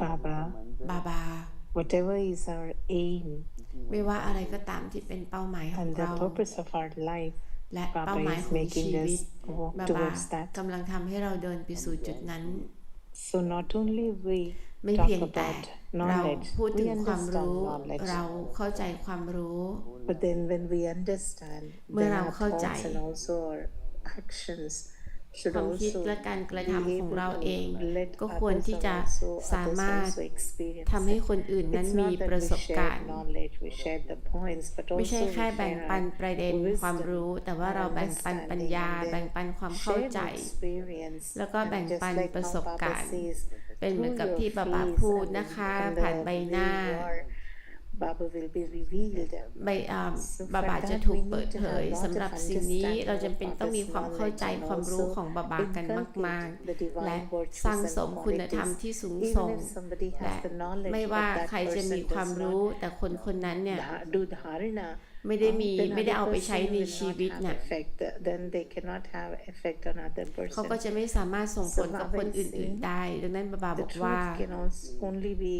Baba, บาบา whatever is our aim ไม่ว่าอะไรก็ตามที่เป็นเป้าหมายของ and the เรา purpose of our life, และเป้า Baba หมาย is ของ making ชีวิต us walk บาบา towards that. กำลังทำให้เราเดินไปสู่จุดนั้น So not only we ไม่ talk เพียงแต่ about เรา knowledge, พูดถึ we งความ understand รู้ knowledge. เราเข้าใจความรู้ But then when we understand, เมื่อ then เรา our เข้าใจ thoughts and also our actions ค should วามคิด also และการกระทำ be ของ able เราเอง to let ก็ควร others ที่จะ also, สา others มารถ also experience ทำให้ it. คนอื่นนั้น It's มี not that ประ we สบ share การณ์ knowledge, we share the points, but ไม่ also ใช่ we แค่แบ่ง share ปัน our ประเด็น wisdom, ความรู้ แต่ว่า our เราแบ่งปันปัญญา understanding, and แบ่งปันความเข้า share ใจ the experience. แล้วก็ And แบ่ง just ปัน like ประ how สบ Baba การณ์ says, เป็นเหมือน through กับ your ที่บาบา face พูด and- นะคะ and ผ่าน the ใบ way หน้า ใบอ่า So บา for บา that จะถูก we need เปิด to เผ have ย lot สำหรับ of สิ่งนี้ understanding เรา of จำเป็นต้องมี Baba's ความเข้าใจ knowledge and ความรู้ also ของบาบากัน inculcate มาก the divine ๆและ virtues สร้าง and สมคุณธรรม qualities. ที่สูง Even ส่ง if somebody และ has the knowledge ไม่ but ว่า that ใครจะมี person ความ does รู้ not แต่คนคนนั้นเนี่ย dha- do dharana ไม่ได้มี then ไม่ได้ other เอาไปใช้ person ใน will ชี not วิต have เนี่ย effect. Then they cannot have effect on other เขาก็ person. จะไม่สามารถส่งผลกับคนอื่น ๆ ได้ ดังนั้นบาบาบ The อกว่า truth can also only be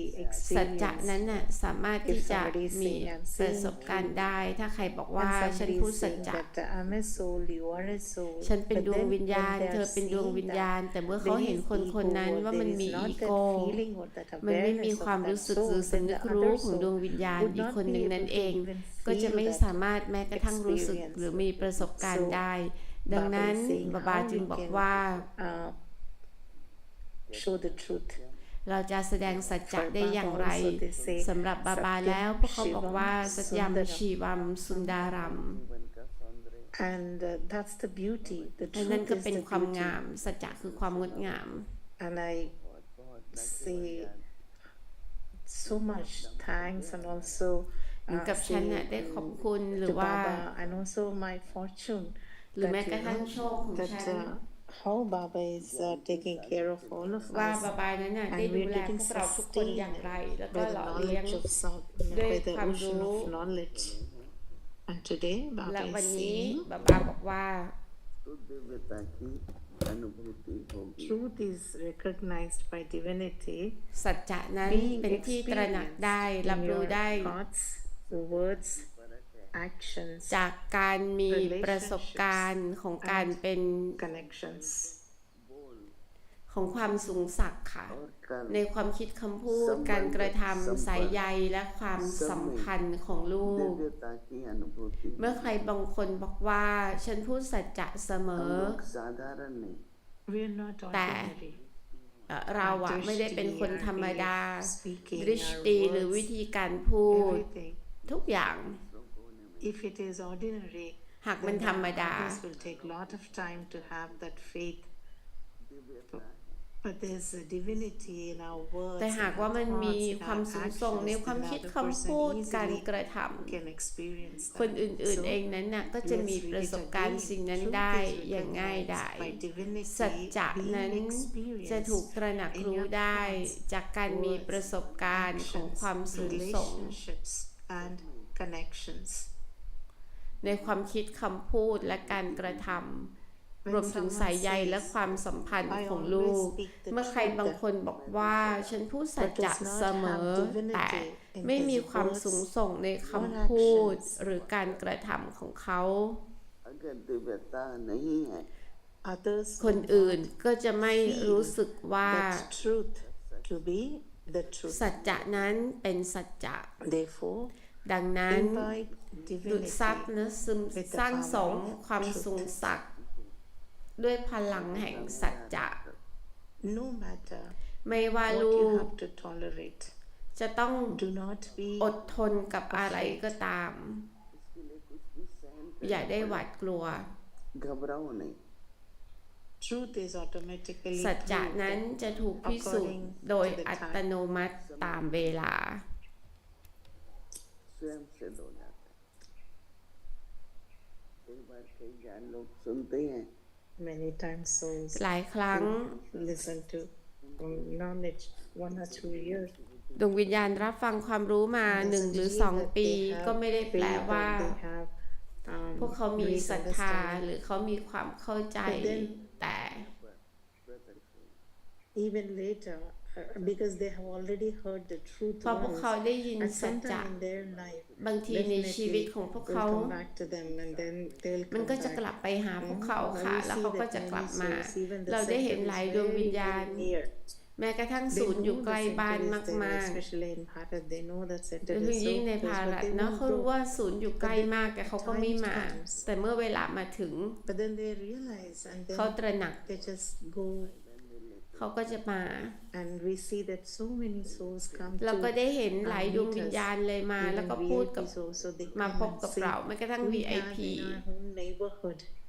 สัจจะ experienced. นั้นน่ะสามารถที่จะ If somebody is มี saying, "I'm ประสบ seeing การณ์ได้ ถ้าใครบอกว่า And ฉัน somebody พูด is สัจ saying จะ that I'm a soul, you are a soul. ฉันเป็น But ดวง then วิญญาณ when they เธ are อเป็นดวง seeing วิญ that ญาณ แต่เมื่อเขา there เห็น is คนคนนั้น ego, ว่ามัน there is มี not อี that โก้ feeling or that มันไม่มี awareness ความ of รู้ that สึกห soul, รือสำนึ then ก the รู้ other ของดวง soul วิญญาณ would อีก not คนห be นึ่ง able นั่น to เอง even ก็จะ feel ไม่ that สามารถแม้กระทั่งรู้สึก experience. หรือมีประสบการณ์ So ได้ ดัง Baba นั้น is saying บาบา how จึง we บอก can ว่า uh, show the truth. เราจะแสดงสัจจะได้อย่างไร For Baba also they say สำหรับบาบา Satyam แล้วพวกเขาบอกว่า Shivam สัจยม Sundaram ชีวัมสุนดารัม And uh, that's the beauty. The และนั่น truth ก็ is เป็น the ความ beauty. งาม สัจจะคือความงดงาม And I say so much thanks and also เหมือนกับฉันน่ะได้ขอบคุณหรือว่า and also my fortune หรือแม้กระทั่งโชคของฉัน how Baba is uh, taking care of all of us. ว่าบาบานั้นน่ะได้ดูแลพวกเราทุกคนอย่างไร แล้วก็หล่อเลี้ยงด้วยความรู้ And today, Baba และวันนี้บาบาบอกว่า Truth is recognized by divinity. สัจจะนั้นเป็นที่ตระหนักได้รับรู้ได้ words actions จากการมีประสบการณ์ของการเป็น connections ของความสูงสักค่ะ ในความคิดคำพูดการกระทำสายใยและความสัมพันธ์ของลูก เมื่อใครบางคนบอกว่า ฉันพูดสัจจะเสมอ แต่เราอะไม่ได้เป็นคนธรรมดา ริชตีหรือวิธีการพูด ทุกอย่าง If it is ordinary, หากมัน then ธรรมดา others will take a lot of time to have that faith. But there's a divinity in our words. แต่หาก in ว่า our มันมี thoughts, in ความ our สูงส่งใน actions, ความ then คิด other คำพูด person การ easily กระทำ can experience คน that. อื่น So, ๆเองนั้นน่ะก็จะมี let's read ประ it สบการณ์ again. สิ่งนั้น Truth ได้ is อย่างง่าย recognized ดาย by divinity สัจจะ being นั้น experienced จะถูกตระหนัก in รู้ your ได้ thoughts, จากการมีประสบการณ์ของ actions, ความสูงส่ง relationships and connections ในความคิดคำพูดและการกระทำรวมถึงสายใยและความสัมพันธ์ของลูก เมื่อใครบางคนบอกว่าฉันพูดสัจจะเสมอ แต่ไม่มีความสูงส่งในคำพูดหรือการกระทำของเขาคนอื่นก็จะไม่รู้สึกว่า that truth to be the truth. สัจจะนั้นเป็นสัจจะ Therefore, ดังนั้น invite ดุดซับ divinity นะซึมสร้างสมความสูงสักดิ์ด้วยพลังแห่งสัจจะ no matter ไม่ว่า what ลู you ก have to tolerate. จะต้อง Do not be อดทนกับอะไรก็ตาม อย่าได้หวาดกลัว สัจจะนั้นจะถูกพิสูจน์โดยอัตโนมัติตามเวลา หลายครั้งดวงวิญญาณรับฟังความรู้มาหนึ่งหรือสองปีก็ไม่ได้แปลว่า วกเขามี great ศรัทธา understanding. หรือเขามีความเข้าใจ But then- แต่ even later uh, because they have already heard the truth เพราะพวก once. เขาได้ยิน At สัจ some จะ time in their life, บางทีในชีวิตของพวก will เขา come back to them and then they'll มัน come ก็จะ back. กลับไปหาพวกเขา Mhm. ค่ะ And we แล้ว see เขาก็ that จะกลับ many มา souls, even the เราได้เห็น center หลาย is ดวง very, วิญญาณ very near. แม้กระทั่ง They ศูนย์อยู่ know ใกล้ the บ้าน center is there, มาก especially in Bharat, they know that ๆ center โดย is ยิ่ง so ใน close, ภา but รัฐ they เนาะ won't เขารู้ go. ว่าศูนย์อยู่ใกล้มากแต่เขาก็ไม่มา Times comes. แต่เมื่อเวลามาถึง But then they realize and เขา then ตระหนัก they just go เขาก็จะมา and we see that so many souls come เราก็ to ได้เห็นหลายดวงวิญญาณเลยมา แล้วก็ even พูดกับ VIPs also, they มา come พบ and กับ say, เราแม้กระทั่ง we have VIP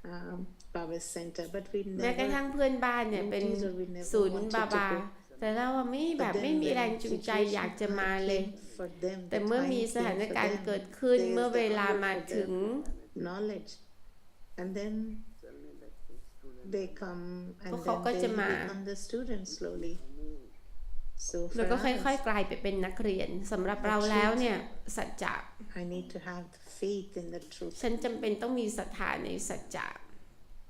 in our home neighborhood um, Baba Center, but we แม้กระทั่ง never เพื่อนบ้านเนี่ยเป็น Notice or we never ศูนย์ wanted บา to บา go แต่เราอะไม่แบบ But ไม่ then มี when แรงจูงใจ situation อยากจะมาเลย came for them, แต่ the เมื่อ time มีสถาน came for การณ์ them, เกิดขึ้น there's เมื่อ the เวลา hunger มา for ถึง the knowledge and then they come and พวกเขา then ก็ they จะมา become the students slowly so แล้วก็ค่อยๆ กลายไปเป็นนักเรียนสำหรับเราแล้วเนี่ยสัจจะ I need to have faith in the truth ฉันจำเป็นต้องมีศรัทธาในสัจจะ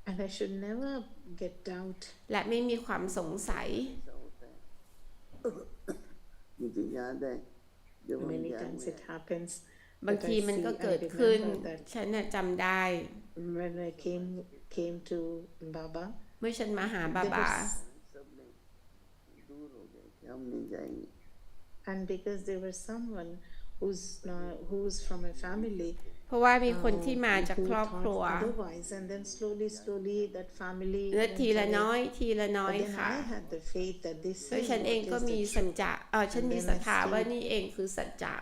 and I should never get doubt และไม่มีความสงสัย many times it happens บางทีมันก็เกิดขึ้น ฉันจำได้ when I came came to Baba เมื่อฉันมาหาบาบา हम नहीं जाएंगे and because there was someone who's not, who's from a family เพราะว่ามีคน uh, ที่มาจาก who ครอบครัว thought otherwise and then slowly slowly that family และ went ทีละ away. น้อยทีละน้อย But then ค่ะ I had the faith that this โดย is ฉันเอง what ก็ is มี the สัจ truth. จะเออฉัน And มี then ศรัท I ธา see- ว่านี่เองคือสัจจะ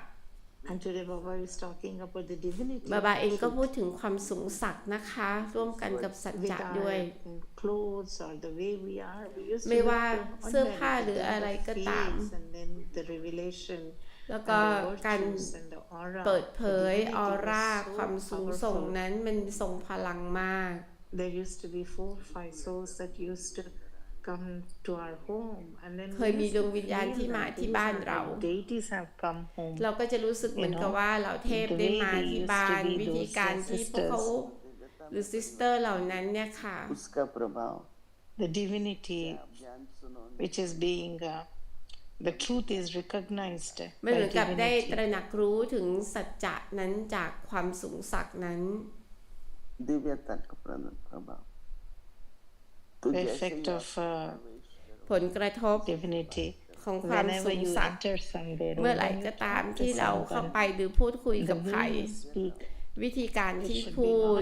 And today Baba is talking about the divinity บา of บา the เองก็ truth. พูดถึงความสูงสักดิ์นะคะ ร่วมกันกับสัจ with จะ our ด้วย clothes or the way we are. We used to ไม่ look ว่า so เสื้อผ้า ordinary, หรือ but then อะไร the ก็ตาม faith and then the revelation แล้วก็ and the การ virtues and the aura, เปิด the เผย divinity ออ was ร่า so ความสูงส่ง powerful. นั้นมันทรงพลังมาก There used to be four, five souls that used to เคยมีดวงวิญญาณที่มาที่บ้านเรา เราก็จะรู้สึกเหมือนกับว่าเราเทพได้มาที่บ้านวิธีการที่พวกเขาหรือซิสเตอร์เหล่านั้นเนี่ยค่ะ The divinity which is being uh, the truth is recognized มันเหมือนกับได้ตระหนักรู้ถึงสัจจะนั้นจากความสูงสักนั้น Divya Tatka Prabhava ผลกระทบของความสูงสักเมื่อไหร่ก็ตามที่เราเข้าไปหรือพูดคุยกับใครวิธีการที่พูด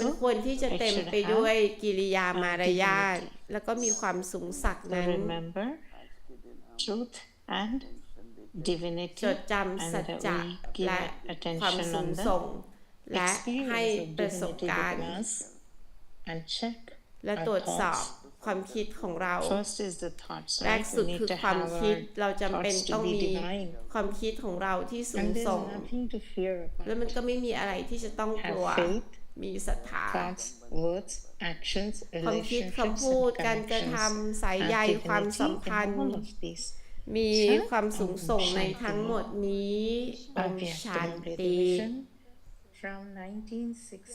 มันควรที่จะเต็มไปด้วยกิริยามารยาทแล้วก็มีความสูงสักนั้นจดจำสัจจะและความสูงส่ง และให้ประสบการณ์ with us and check และ our ตรวจสอบ thoughts. ความคิดของเรา First is the thoughts, แรก right? สุด We need คือ to ความ have คิด our เราจำเป็น thoughts ต้อง to be มี divine. ความคิดของเราที่สูง And ส่ง there's nothing to fear แล้ว about. มันก็ไม่มีอะไรที่จะต้องกลัว Have faith, มีศรัทธา thoughts, words, actions, ความคิด relationships, คำพูด and การกระท connections. ำสายใย and ความ divinity สัมพัน in ธ์ all of these. มีความสูงส่งในทั้งหมดนี้องค์ Bhagavad ชัน Gita ติ Revelation from 1960.